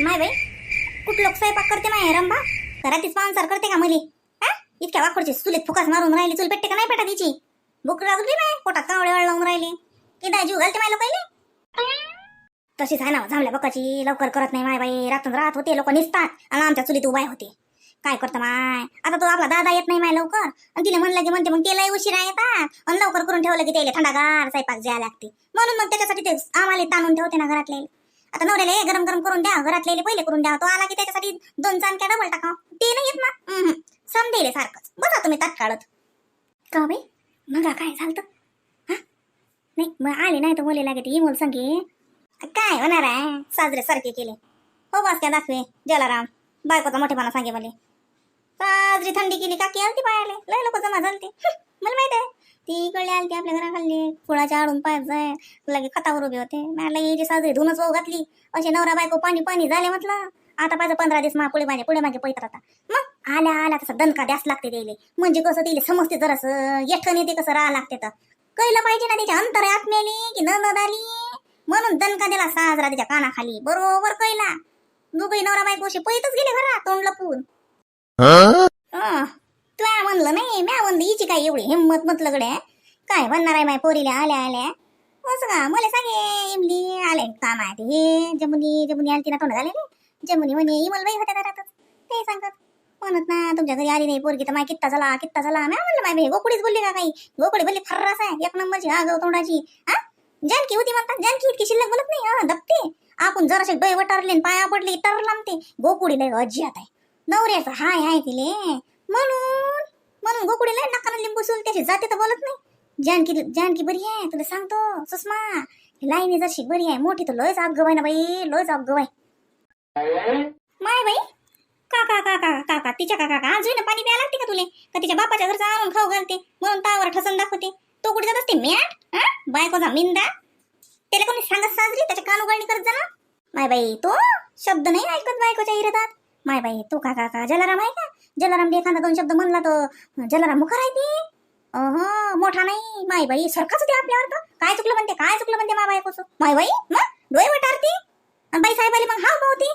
माय बाई कुठ लोक स्वयंपाक करते माय रंबा? घरातीच पाहुणचार करते का मुली? हा? इतक्या वाकडची चुलीत फुकास मारून राहिली चूल पेटते का नाही पेटा तिची भूक लागली माय पोटात कावळे वळ लावून राहिली. किदा जीव घालते माय लोकायले. तशीच आहे ना झामल्या बकाची लवकर करत नाही माय बाई. रातून रात होते लोक निसतात आणि आमच्या चुलीत उभाय होते. काय करतं माय? आता तो आपला दादा येत नाही माय लवकर. आणि तिला म्हणलं की म्हणते मग त्यालाही उशिरा येतात. आणि लवकर करून ठेवलं की त्याला थंडागार स्वयंपाक जायला लागते. म्हणून मग त्याच्यासाठी ते आम्हाला ताणून ठेवते ना घरातल्या आता नवऱ्याला हे गरम गरम करून द्या घरातले पहिले करून द्या. तो आला की त्याच्यासाठी दोन चाणक्या डबल टाका. ते नाही येत ना. समजेल सारखंच. बघा तुम्ही तात्काळत का हो बाई? मग काय झालं हा? नाही मग आले नाही तर मुली लागते ही मुलं संगे. काय होणार आहे? साजरे सारखे केले. हो बस काय दाखवे जलाराम. बायकोचा मोठेपणा सांगे मला. साजरी थंडी केली काकी आलती पायाले लय लोक जमा झालते. मला माहीत आहे. ती इकडे आलती आपल्या घराखाली. फुळाच्या आडून पाय जाय. लगे खतावर उभे होते. मला याची साजरी धुनच वाहू घातली. असे नवरा बायको पाणी पाणी झाले म्हटलं. आता पाहिजे पंधरा दिवस मा पुढे मागे पुढे मागे पैत राहता मग आल्या आल्या तसा दणका द्यास लागते त्याले. म्हणजे कसं तिले समजते जरास. येठण येते कसं राहा लागते तर. कळलं पाहिजे ना त्याच्या अंतर आत्मेली की ननद आली. म्हणून दणका दिला साजरा त्याच्या कानाखाली. बरोबर कळला. दोघही नवरा बायको असे पैतच गेले घरात तोंड लपून. तुला म्हणलं नाही म्या म्हणलं हिची काय एवढी हिंमत म्हटलं गड्या काय म्हणणार आहे माय पोरीला आल्या आल्या. असं का? मला सांगे इमली आले काम आहे हे? जमुनी जमुनी आली तिला तोंड झाले जमुनी म्हणे इमल बाई होत्या घरातच. ते सांगतात. म्हणत ना तुमच्या घरी आली नाही पोरगी तर माय कित्ता झाला कित्ता झाला. म्या म्हणलं माय बाई गोकुडीच बोलली का काही? गोकुडी बोलली फर्रास आहे. एक नंबरची आगाव तोंडाची. हा? जानकी होती म्हणतात. जानकी इतकी शिल्लक बोलत नाही हा दपते आपण जराशे डोळे वटारले पाया पडले तर लांबते गोकुडीला अजियात आहे. नवऱ्याचा हाय हाय तिले. म्हणून. म्हणून गोकुडीला नकानं लिंबू सोल त्याशी जाते तर बोलत नाही. जानकी जानकी बरी आहे तुला सांगतो. सुषमा लाईनी जशी बरी आहे मोठी तर लयच आग ना बाई लयच आग माय बाई काका काका काका तिच्या काका का अजून पाणी प्यायला लागते का तुले? का तिच्या बापाच्या घरचा आणून खाऊ घालते? म्हणून तावर ठसन दाखवते. तो कुठे जात असते? मॅट हा? बायकोचा मिंदा? त्याला कोणी सांगत साजरी? त्याच्या कान उघडणी करत जा माय बाई तो शब्द नाही ऐकत बायकोच्या इरदात. माय बाई तो काका का जलाराम आहे का? जलाराम एखादा दोन शब्द म्हणला तर जलाराम मुखर आहे ते. अहं, मोठा नाही माय बाई सरकाच होते आपल्यावर तर. काय चुकलं म्हणते काय चुकलं म्हणते मा बायकोचं माय बाई मग डोळे वटारते. आणि बाई साहेब आली मग हाव भावती.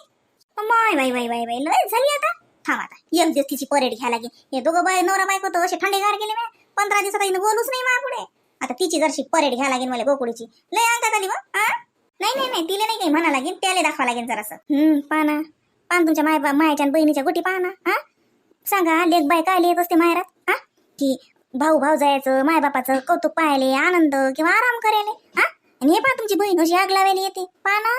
माय बाई बाई बाई बाई लय झाली आता. थांब आता एक दिवस तिची परेड घ्यायला लागेल. हे दोघं बाय नवरा बायको तर असे थंडेगार गेले मी पंधरा दिवसात हिनं बोलूच नाही मा पुढे आता तिची जरशी परेड घ्या लागेल मला गोकुळीची. लय अंगात आली मग नाही नाही नाही तिला नाही काही म्हणा लागेल त्याला दाखवा लागेल जरासं. हम्म पाना. पान तुमच्या माय मायाच्या आणि बहिणीच्या गोटी पाना हा सांगा लेख बाय काय लेख असते माहेरात? हा? की भाऊ भाऊ जायचं माय बापाचं कौतुक पाहायले आनंद किंवा आराम करायले हा? आणि हे पहा तुमची बहीण अशी आग लावायला येते. पाना?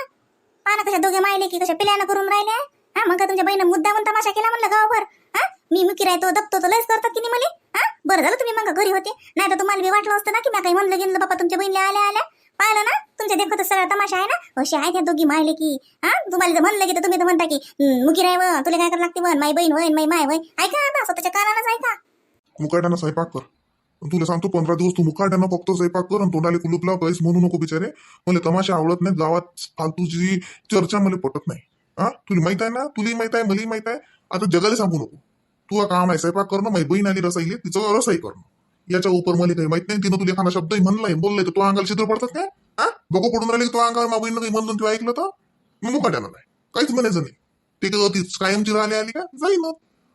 पाना कशा दोघे मायले की कशा पिल्यानं करून राहिल्या हा? मग का तुमच्या बहिणी मुद्दा म्हणता माशा केला म्हणलं गावभर? हा? मी मुकी राहतो दबतो तर लस करतात की नाही मला? हा? बरं झालं तुम्ही मग घरी होते. नाही तर तुम्हाला बी वाटलं असतं ना की मी काही म्हणलं गेलं बाबा तुमच्या बहिणीला आल्या आल्या पाहिलं ना? तुमच्या देखत सगळा तमाशा आहे ना? अशी आहे त्या दोघी मायले की हा? तुम्हाला जर म्हणलं की तर तुम्ही तर म्हणता की मुकी राय व, तुला काय करावं लागते वन माई बहीण वन माई माय वय ऐका आता स्वतःच्या कानानच ऐका. मुकाट्यानं स्वयंपाक कर. तुला सांगतो पंधरा दिवस तू मुकाट्यानं फक्त स्वयंपाक कर आणि तोंडाले कुलूप लाव काहीच म्हणू नको बिचारे. मला तमाशा आवडत नाही गावात फालतूची चर्चा मला पटत नाही. हा? तुला माहीत आहे ना? तुलाही माहीत आहे मलाही माहीत आहे. आता जगाला सांगू नको. तुला काम आहे स्वयंपाक करणं माझी बहीण आली रसाईले तिचं रसाई करणं याच्या उपर मला काही माहीत नाही. तिनं तुला एखादा शब्दही म्हणलाय बोललाय तर तो अंगाला छिद्र पडतात काय? हा? बघू पडून राहिले की तो अंगावर बहिणीनं काही म्हणलं तू ऐकलं तर? मग मुकाट्यानं नाही. काहीच म्हणायचं नाही. ते काय ती कायमची राहिली आली का? जाईन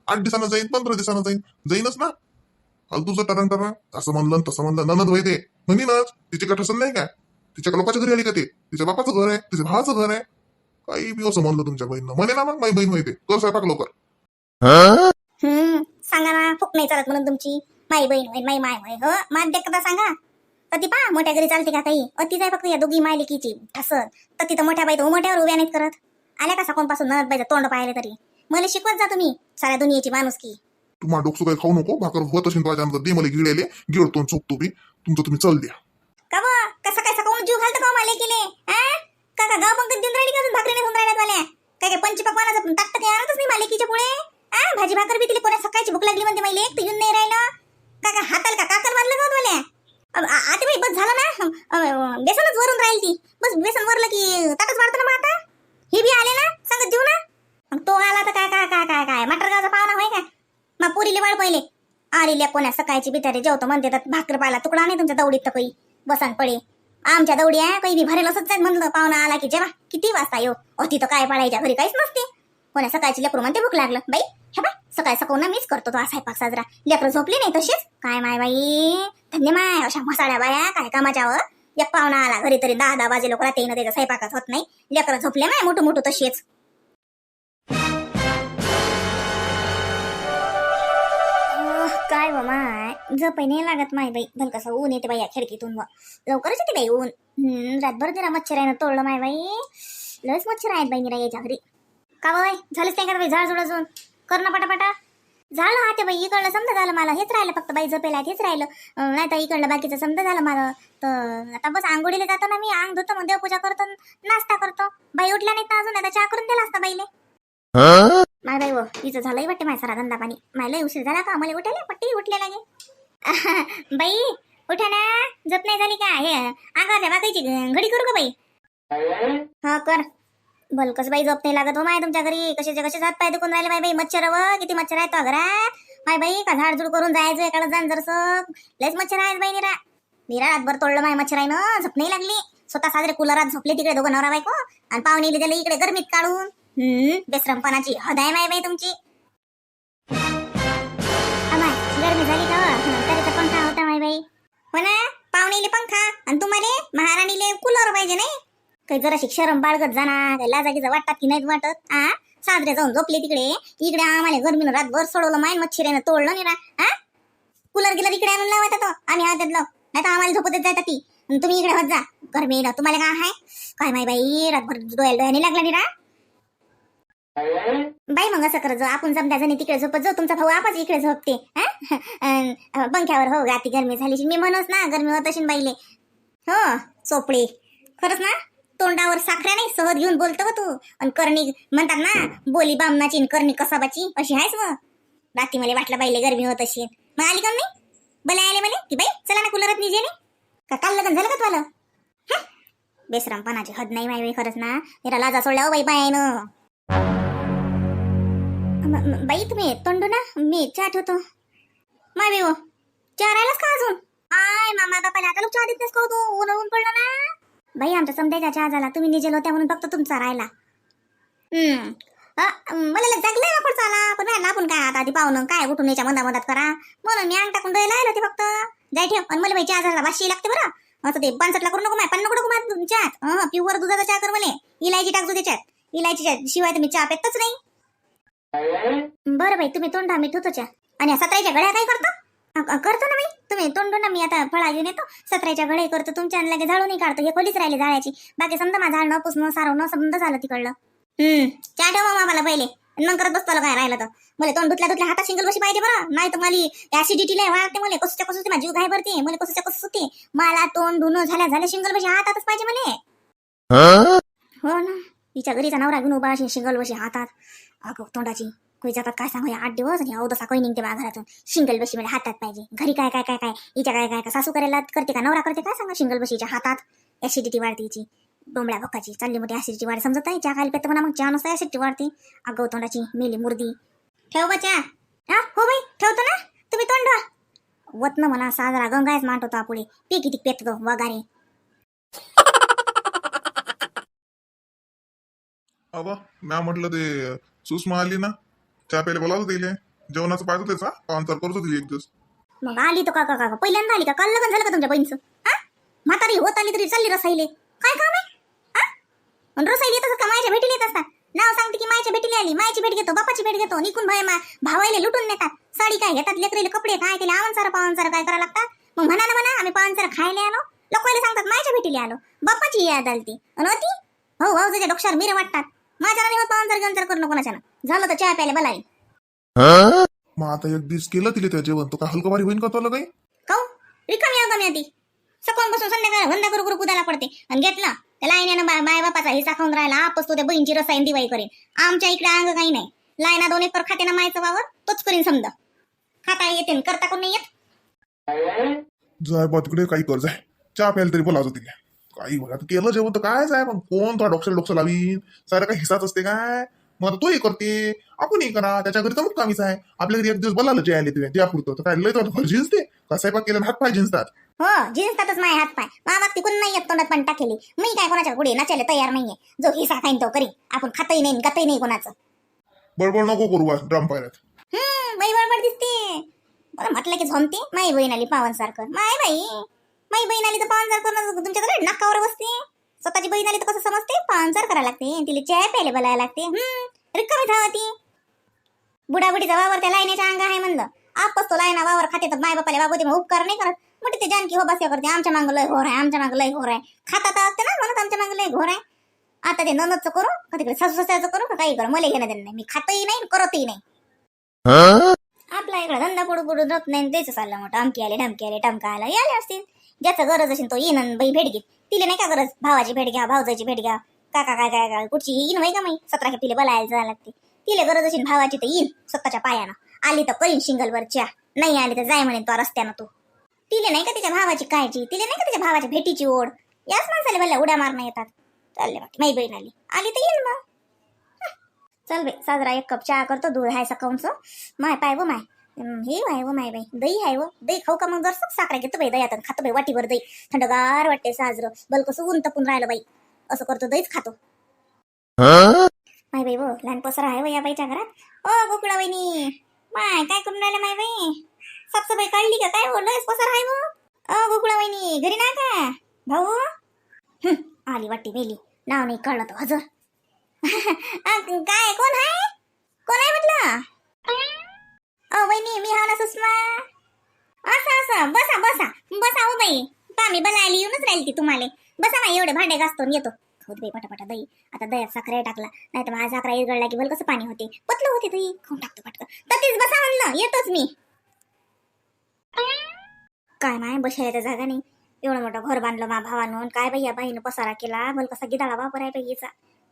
आठ दिवसानं जाईन पंधरा दिवसानं जाईन. जाईनच ना. फालतूचं टरण टरण. असं म्हणलं तसं म्हणलं. ननद वय ते म्हणीनच तिचे का ठसन नाही काय तिच्या का लोकांच्या घरी आली का ते? तिच्या बापाचं घर आहे. तिच्या भावाचं घर आहे. काही बी असं म्हणलं तुमच्या बहिणीनं. म्हणे ना मग माझी बहीण माहिती कर स्वयंपाक लवकर. सांगा ना फुक नाही चालत म्हणून तुमची. माई बहीण होय माई माय होय हो? माध्य कथा सांगा? ती पहा मोठ्या घरी चालते का काही? अतिच आहे फक्त या दोघी मायलिकीची ठसत तर तिथं मोठ्या बाई तर मोठ्यावर उभ्या नाहीत करत. आल्या का पासून ननद बाईचं तोंड पाहिले तरी? मला शिकवत जा तुम्ही साऱ्या दुनियेची माणूस की तुम्हाला डोकसं काही खाऊ नको भाकर होत असेल तुझ्या अंदर दे मला गिळेले गिळतो आणि चुकतो बी. तुमचं तुम्ही चल द्या. का बा? कसा काय सकाळून जीव घालतो का मला केले का का गाव पंकज देऊन राहिली का भाकरी नाही राहिल्यात मला? काय काय पंचपकवानाचं ताकद काही आणतच नाही मालिकीच्या पुढे? आ भाजी भाकर बी तिला कोणा सकाळची भूक लागली म्हणते मला एक तर येऊन नाही राहिलं. का का का काकर बांधलं का मला आता बाई बस झालं ना? बेसनच वरून राहील ती बस बेसन वरलं की ताटच वाढतं ना मग आता? हे बी आले ना? सांगत देऊ ना? मग तो आला तर काय काय काय काय काय? मटर गावचा पाहुणा होय का? मग पुरीले वाळ पहिले. आलेल्या कोण्या सकाळची बिचारे जेवतो म्हणते तर भाकर पाला तुकडा नाही तुमच्या दौडीत तर काही बसान पडे. आमच्या दौडी आहे काही बी भरेल असंच म्हणलं पाहुणा आला की जेव्हा किती वाजता येऊ? अति तर काय पाळायच्या घरी काहीच नसते. कोणा सकाळची लेकरू म्हणते भूक लागलं. बाई हे बाय सकाळी सकाळ ना मीच करतो तो असा स्वयंपाक साजरा. लेकरं झोपली नाही तशीच? काय माय बाई? धन्य माय अशा मसाड्या बाया काय कामाच्यावर? एक पाहुणा आला घरी तरी दहा दहा वाजे लोक रात्री त्याचा स्वयंपाकच होत नाही. लेकरं झोपले माय मोठं मोठं तशीच. काय व माय? झोपाय नाही लागत माय बाई. भल कसं ऊन येते बाई या खिडकीतून व. लवकरच येते बाई ऊन. हम्म, रातभर जरा मच्छर आहे ना तोडलं माय बाई. लस मच्छर आहेत बाई निरा याच्या घरी. का बाई? झालंच नाही का बाई झाड जोड अजून? कर ना पटापटा. झालं हा ते बाई इकडलं समजा झालं मला. हेच राहिलं फक्त बाई झोपेला हेच राहिलं. नाही तर इकडलं बाकीचं समजा झालं मला. तर आता बस आंघोळीला जातो ना मी अंग धुतो मग देवपूजा करतो नाश्ता करतो. बाई उठल्या नाही तर अजून आता चहा करून दिला असता बाईले. माय बाई व तिचं झालंही वाटते माझा सारा धंदा पाणी. मला उशीर झाला का? मला उठायला पट्टी उठले लागे. बाई उठा ना. झोप नाही झाली का? हे अंगावर बाकायची घडी करू का बाई? हा कर. भलकस बाई झोप नाही लागत हो माय तुमच्या घरी. कसे कसे जात पाय दुखून राहिले? माय बाई मच्छर व. किती मच्छर आहेत घरा घरात माय बाई का झाडझुड करून जायचं एकाला जाण जरसं? लयच मच्छर आहेत बाई निरा निरा रातभर तोडलं माय मच्छर आहे ना झोप नाही लागली. स्वतः साजरे कुलरात झोपले तिकडे दोघं नवरा बायको. आणि पाहुणे त्याला इकडे गरमीत काढून. हम्म बेसरमपणाची हदाय माय बाई तुमची. गरमी झाली का तरी तर पंखा होता माय बाई हो ना? पाहुणेले पंखा. आणि तुम्हाला महाराणीले कूलर पाहिजे नाही? काही जरा शिक्षरम बाळगत जाणार काही लाजागीचं वाटतात की नाहीत वाटत? हा साजरे जाऊन झोपले तिकडे. इकडे आम्हाला गर्मीनं रातभर सोडवलं माय मच्छीरेनं तोडलं नाही रा हा कूलर गिलर इकडे आणून लावायचा तो. आम्ही हातात लाव. नाही तर आम्हाला झोपतच जायचा ती. तुम्ही इकडे होत जा. गरमी ना तुम्हाला काय आहे? काय माय बाई रातभर डोळ्याला डोळ्याने लागला निरा? बाई मग असं करत जाऊ आपण समजा जणी तिकडे झोपत जाऊ तुमचा भाऊ आपच इकडे झोपते. हा? अन, पंख्यावर हो गाती गरमी झाली. मी म्हणूच ना गरमी होत असेल बाईले. हो चोपडे. खरंच ना? तोंडावर साखऱ्या नाही सहज घेऊन बोलतो हो तू. आणि करणी म्हणतात ना बोली बामनाची आणि करणी कसाबाची अशी आहेस व. रात्री मला वाटलं बाईले गरमी होत अशी मग आली का मी? बले आले मला? की बाई चला ना कुलरात निजे का काल लग्न झालं का तुला बेसरामपणाची हद नाही माय खरंच ना. जरा लाजा सोडल्या हो बाई बायानं. बाई तुम्ही तोंडू ना मी चहा ठेवतो. माय बाई हो चहा राहिलाच का अजून? आय मामा बापाला आता लोक चहा देत नाहीस का हो तू? ऊन ऊन पडलं ना. बाई आमचा समजायचा चहा झाला तुम्ही निजेल होत्या म्हणून फक्त तुमचा राहिला. हम्म. अ, मला लग जागलंय वापड चाला पण नाही आपण काय आता आधी पाहुणं? काय उठून याच्या मधा मधात करा. म्हणून मी अंग टाकून द्यायला आलो ते फक्त. जाय ठेव. आणि मला बाई चहा झाला वाशी लागते बरं. असं ते पानसटला करू नको माय. पण नको नको माय चहात प्युअर दुधाचा चहा कर म्हणे. इलायची टाकतो त्याच्यात इलायची शिवाय तुम्ही चहा पेतच नाही. बरं बाई तुम्ही तोंडा मी ठेवतो चहा. आणि सतराच्या घड्या काय करतो? करतो ना मी तुम्ही तोंडू ना मी आता फळा घेऊन येतो. सतराच्या घडे करतो तुमच्या लगे झाडूनही काढतो. हे खोलीच राहिले झाडाची. बाकी समजा माझं झाड न पुसणं सारवणं समजा झालं तिकडलं. हम्म. चहा ठेव मग मला पहिले? मग करत बसतो काय राहिलं तर. मला तोंड धुतल्या धुतल्या हातात सिंगल बशी पाहिजे बरं. नाही तर मला ऍसिडिटी लय वाटते मला. कसच्या कसं माझी घाय भरते. मला कसच्या कसं होते मला तोंड धुणं झाल्या झाल्या सिंगल बशी हातातच पाहिजे मला. हो? ना. तिच्या घरीचा नवरा घेऊन उभा अशी शिंगल बशी हातात. अगं तोंडाची. जातात काय सांगू या आठ दिवस आणि अवदसा काही निघते बा घरातून शिंगल बशी मला हातात पाहिजे. घरी काय काय काय काय? हिच्या काय काय काय? सासू करायला करते का? नवरा करते? काय सांगा शिंगल बशीच्या हातात? ऍसिडिटी वाढते हिची डोंबळ्या भोकाची चालली मोठी ऍसिडिटी वाढ. समजत आहे चहा खायला पेत म्हणा मग चहा नुसता ऍसिडिटी वाढते. अगं तोंडाची मेली मुर्दी. ठेव बा चहा. हा? हो बाई ठेवतो ना? तुम्ही तोंड वतन म्हणा साजरा गंगायच मांडतो पुढे पी किती पेतो वगारे. अवा म्या म्हटलं ते सुषमा आली ना? चहा प्यायला बोलावलं दिले जेवणाचं पाहिजे त्याचा पाहुणचार करतो दिली एक दिवस. मग आली तो काका काका. पहिल्यांदा आली का? काल लग्न झालं का तुमच्या बहिणीचं? हा? म्हातारी होत आली तरी चालली रसाईले. काय काम आहे? हा? आणि रसाईला येत असत का? मायच्या भेटीला येत असतात. नाव सांगते की मायच्या भेटीला आली. मायची भेट घेतो बापाची भेट घेतो. निकून भाय मा भावाईले लुटून नेतात. साडी काय घेतात? लेकरीले कपडे काय? त्याला आवांसार पावांसार काय करावं लागतात? मग म्हणा ना म्हणा आम्ही पावांसार खायला आलो. लोकांना सांगतात मायच्या भेटीला आलो. बापाची याद आली ती आणि होती हो भाऊ त्याच्या डोक्षावर मिरे वाटतात. माझ्या नाही होत पावांसार घेऊन करू नको ना झालं तर चहा प्यायला बोलावी. मग आता एक दिवस केलं तिले त्या जेवण. तो काय हलकं भारी होईन का तुला काही? काऊ? रिकामी आहे कमी ती सकाळपासून संध्याकाळ बंद करू करू कुदायला पडते. आणि घेतला त्या लाईन्यानं बाय माय बापाचा हिस्सा खाऊन राहिला आपस तो त्या बहीणची रसायन दिवाळी करेन. आमच्या इकडे अंग काही नाही. लाईना दोन एकर खाते ना मायचं वावर तोच करीन समजा. खाता येते करता कोण नाही येत? जाय बा तिकडे काही कर जाय. चहा प्यायला तरी बोलावतो तिला. काही बघा केलं जेवण तर काय जाय पण कोण तो डॉक्टर डोक्टर लावीन. सारं काही असते काय? मग तोही करते आपणही करा त्याच्या घरी तर मुक्कामीच आहे. आपल्या घरी एक दिवस बोलावलं जे आले तुझ्या त्या पुरतं. काय लय तर घरजीच ते? का स्वयंपाक केलं हात पाय जिंजतात हो झिजतातच माय हात पाय मा बाबती कोण नाही येत तोंडात पण टाकेली. मी काय कोणाच्या पुढे नाचायला तयार नाहीये. जो हिसा खाईन तो करी आपण खातही नाही गतही नाही कोणाचं. बडबड नको करू बा ग्रामपायऱ्यात हम्म बाई बडबड दिसते. बरं म्हटलं की झोमते माई बहीण आली पावन सारखं. माय बाई माई बहीण आली तर पावन सारखं तुमच्याकडे नाकावर बसते? स्वतःची बहीण आली तर कसं समजते? सार करायला लागते. तिला चाय प्यायला बोलायला लागते. रिकामी धावती बुडाबुडीचा वावर त्या लाईनीच्या अंग आहे म्हणलं. आपच तो लाईना वावर खाते तर माय बापाला बाबू ते उपकार नाही करत. मोठी ते जानकी हो बस्या करते. आमच्या मागं लय घोर आहे आमच्या मागं लय घोर आहे. खातात असते ना म्हणत आमच्या मागं लय घोर आहे. आता ते ननदचं करू का तिकडे सासू सासऱ्याचं करू का काही करू? मला घेणं देणं नाही. मी खातही नाही करतही नाही. आपला इकडे धंदा पुढे पुढे जात नाही. त्याचं चाललं मोठं. अमकी आले ढमकी आले टमका आला. याले असतील. ज्याचं गरज असेल तो येईन बाई भेट घेत तिला नाही का गरज? भावाची भेट घ्या भावजाची भेट घ्या. काका काय काय काय कुठची? येईन बाई का माई सतरा खेप तिला बोलायला जायला लागते. तिला गरज असेल भावाची तर येईन स्वतःच्या पायानं. आली तर करीन शिंगलवर च्या नाही आली तर जाय म्हणेन तो रस्त्यानं तू. तिले नाही का तिच्या भावाची कायची तिले नाही का तिच्या भावाच्या भेटीची ओढ? याच माणसाला भल्या उड्या मारणं येतात. चालले बाकी माई बहीण आली. आली तर येईल मग. चल बे साजरा एक कप चहा करतो. दूध आहे सकाळचं. माय पाय व माय. हे आहे व माय बाई. दही आहे व दही खाऊ का मग? जर साखरा घेतो बाई दह्यात खातो बाई वाटीवर दही. थंडगार वाटते साजरं. बल कसं ऊन तपून राहिलं बाई. असं करतो दहीच खातो. माय बाई व लहान पसरा आहे व या बाईच्या घरात. ओ गोकुळा वहिनी. माय काय करून राहिलं माय बाई? साफसफाई काढली का काय बोललोय पसर आहे व ओ गोकुळा वहिनी घरी ना का? भाऊ? आली वाटी मेली. नाव नाही कळलं तो हजर. काय कोण आहे कोण आहे म्हटलं अ वहिनी मी हा ना सुषमा. असं असं. बसा बसा. बसा हो बाई. पामी बनायला येऊनच राहील ती तुम्हाला. बसा ना एवढे भांडे घासतो येतो. खाऊ बाई पटापटा दही आता दह्यात साखर टाकला. नाही तर माझा साखरा इरगळला की बल कसं पाणी होते. पतलं होते दही खाऊन टाकतो पटकन. तर तीच बसा म्हणलं. येतोच मी. काय माय बसायला तर जागा नाही. एवढं मोठं घर बांधलं मा भावानं. काय बाई या बाईनं पसारा केला. बल कसा गिदाळा वापर आहे बाईचा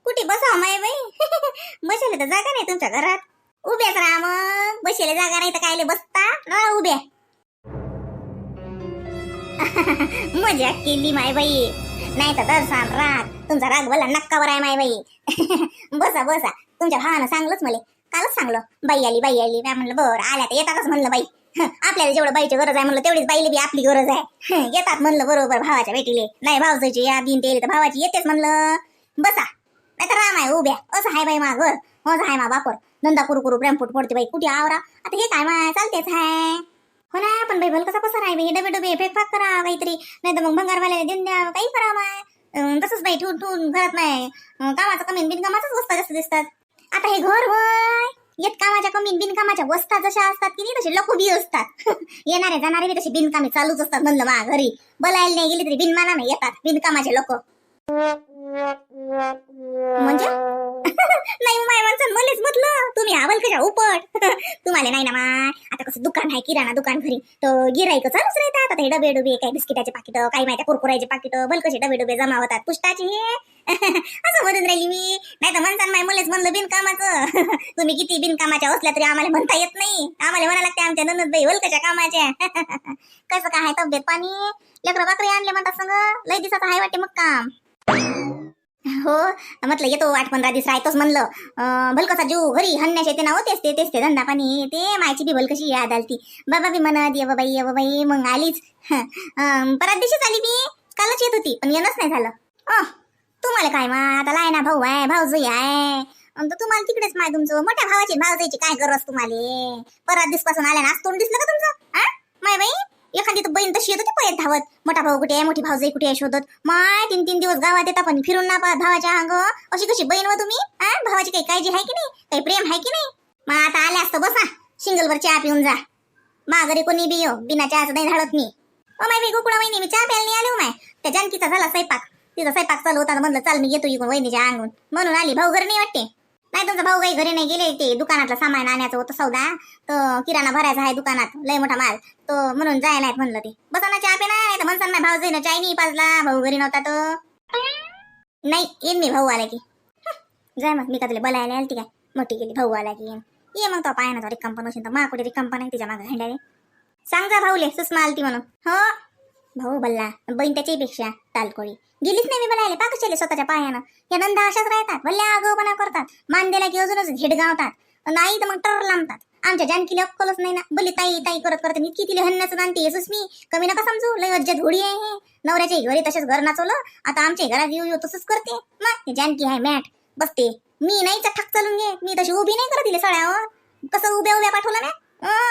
कुठे बसा माय बाई? बसायला तर जागा नाही तुमच्या घरात. उभ्याच राहा मग बसायला जागा नाही तर कायले बसता? ना उभ्या मजा केली माय बाई. नाही तर दरसान राग तुमचा राग बोला नक्कावर आहे माय बाई. बसा बसा. तुमच्या भावानं सांगलंच मला. कालच सांगलं. बाई आली बाई आली. काय म्हणलं बरं आल्या तर येतातच म्हणलं बाई. आपल्याला जेवढं बाईची गरज आहे म्हणलं तेवढीच बाईले बी आपली गरज आहे. येतात म्हणलं बरोबर भावाच्या भेटीले. नाही भावजायची या बिन ते तर भावाची येतेच म्हणलं. बसा. नाही तर राम आहे उभ्या. असं हाय बाई माग. असं आहे मा बापर धंदा कुरु कुरु प्रेमफूट पडते बाई कुठे आवरा? आता हे काय माय चालतेच आहे हो ना पण बाई भल कसा कसा राही बाई डबे डबे फेक करा काहीतरी. नाही तर मग भंगारवाल्याला देऊन द्या काही करा माय तसंच बाई ठेवून ठेवून घरात नाही कामाचं कमी बिन कामाचंच वस्ता जास्त दिसतात. आता हे घर वय येत कामाच्या कमी बिनकामाच्या वस्ता जशा असतात की नाही तसे लोक बी असतात. येणारे जाणारे बी तसे बिनकामे चालूच असतात म्हणलं मा घरी. बोलायला नाही गेली तरी बिनमानाने येतात बिनकामाचे लोक. म्हणजे? नाही माय माणसं मलेच म्हटलं तुम्ही आवल कशा उपट. तुम्हाला नाही ना माय. आता कसं दुकान आहे किराणा दुकान घरी. तर गिराईक चालूच राहतात. आता हे डबे डबे काही बिस्किटाचे पाकिट काही माहिती कुरकुरायचे पाकिट भल कसे डबे डबे जमा होतात पुष्टाचे हे. असं म्हणून राहिली मी. नाही तर म्हणसान माय मलेच म्हणलं बिनकामाचं. तुम्ही किती बिनकामाच्या असल्या तरी आम्हाला म्हणता येत नाही. आम्हाला म्हणा लागते आमच्या ननद बाई कशा कामाच्या. कसं काय आहे तब्येत पाणी? लेकरं बाकरी आणले म्हणतात संग. लय दिसत आहे वाटते मग काम हो म्हटलं येतो आठ पंधरा दिवस राहतोच म्हणलं भल भलकसा जीव घरी हन्यास येते ना हो तेच ते तेच ते धंदा पाणी ते मायची बी भलकशी याद आलती. बाबा बी म्हणत ये बाई ये बाई मग आलीच. परत दिवशीच आली मी. कालच येत होती पण येणंच नाही झालं. अ तुम्हाला काय मा आता लायना भाऊ आहे भाऊजई आहे. तर तुम्हाला तिकडेच माय तुमचं मोठ्या भावाची भावजाईची काय गरज तुम्हाला? परत दिवसपासून आल्या ना आज तोंड दिसलं का तुमचं? हा माय बाई? एखादी तर बहीण तशी येत होती पळत धावत. मोठा भाऊ कुठे आहे? मोठी भाऊजाई कुठे आहे शोधत? माय तीन तीन दिवस गावात येता पण फिरून ना पा भावाच्या अंग. अशी कशी बहीण व तुम्ही? हा भावाची काही काळजी आहे की नाही? काही प्रेम आहे की नाही? मग आता आल्या असतं बसा शिंगलवर चहा पिऊन जा. माघरी कोणी बी येऊ. बिना चहाचं नाही धाडत मी. ओ माय बाई वहिनी मी चहा प्यायला नाही आलो माय. त्या जानकीचा झाला स्वयंपाक. तिचा स्वयंपाक चालू होता म्हणलं चाल मी येतो इकडून वहिनीच्या अंगून. म्हणून आली. भाऊ घरी नाही वाटते. नाही तुमचा भाऊ काही घरी नाही गेले ते दुकानातलं सामान आणायचं होतं सौदा. तो किराणा भरायचा आहे दुकानात लय मोठा माल. तो म्हणून जायला नाहीत म्हणलं ते. बसा ना चहा पिना नाही तर म्हणसान भाऊ जाईन चाय नाही पाजला भाऊ घरी नव्हता तो नाही येईन मी भाऊ आला की. जाय मग मी का तुला बोलायला आली काय? मोठी गेली भाऊ आला की येईन. ये मग तो पायानं तो रिकम पण असेल तर मा कुठे रिकम पण आहे तिच्या मागं हंडारे सांग जा भाऊले सुषमा आलती म्हणून. हो? भाऊ बल्ला बहीण त्याच्यापेक्षा तालकोळी. गेलीच नाही मी बोलायला पाकच चले स्वतःच्या पायानं. या नंदा अशाच राहतात बल्ल्या आगोपणा करतात मान दिला की अजूनच घेट गावतात. नाही तर मग टर लांबतात. आमच्या जानकीला अक्कलच नाही ना. बोलली ताई ताई करत करत मी किती हन्नाचं जाणते येसूस मी. कमी नका समजू लय अज्जत घोडी आहे हे. नवऱ्याच्या घरी तसेच घर नाचवलं आता आमच्या घरात येऊ येऊ तसंच करते. मग हे जानकी आहे मॅट. बसते. मी नाही ठाक चालून घे. मी तशी उभी नाही करत दिले सळ्यावर. कसं उभ्या उभ्या पाठवलं ना?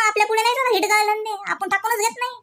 आपल्या पुढे नाही हिट गाळलं आपण टाकूनच घेत नाही.